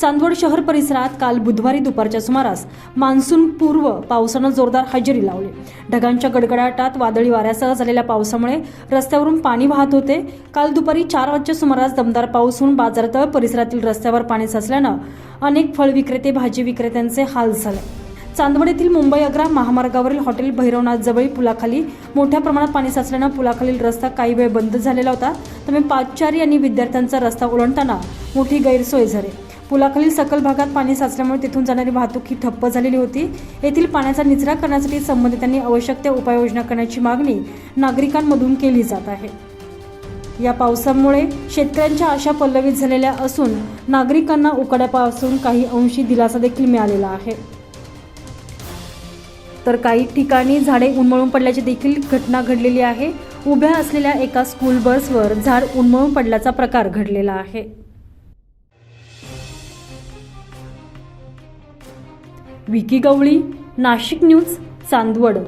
चांदवड शहर परिसरात काल बुधवारी दुपारच्या सुमारास मान्सून पूर्व पावसानं जोरदार हजेरी लावली. ढगांच्या गडगडाटात वादळी वाऱ्यासह झालेल्या पावसामुळे रस्त्यावरून पाणी वाहत होते. काल दुपारी चार वाजच्या सुमारास दमदार पाऊस होऊन बाजारतळ परिसरातील रस्त्यावर पाणी साचल्यानं अनेक फळ विक्रेते भाजी विक्रेत्यांचे हाल झाले. चांदवड येथील मुंबई अग्रा महामार्गावरील हॉटेल भैरवनाथ जवळ पुलाखाली मोठ्या प्रमाणात पाणी साचल्यानं पुलाखालील रस्ता काही वेळ बंद झालेला होता. त्यामुळे पादचारी आणि विद्यार्थ्यांचा रस्ता ओलांडताना मोठी गैरसोय झाली. पुलाखालील सकल भागात पाणी साचल्यामुळे तिथून जाणारी वाहतूक ही ठप्प झालेली होती. येथील पाण्याचा निचरा करण्यासाठी संबंधितांनी आवश्यक त्या उपाययोजना करण्याची मागणी नागरिकांमधून केली जात आहे. या पावसामुळे शेतकऱ्यांच्या आशा पल्लवित झालेल्या असून नागरिकांना उकाड्यापासून काही अंशी दिलासा देखील मिळालेला आहे. तर काही ठिकाणी झाडे उन्मळून पडल्याची देखील घटना घडलेली आहे. उभ्या असलेल्या एका स्कूल बसवर झाड उन्मळून पडल्याचा प्रकार घडलेला आहे. विकी गवळी नाशिक न्यूज चांदवड.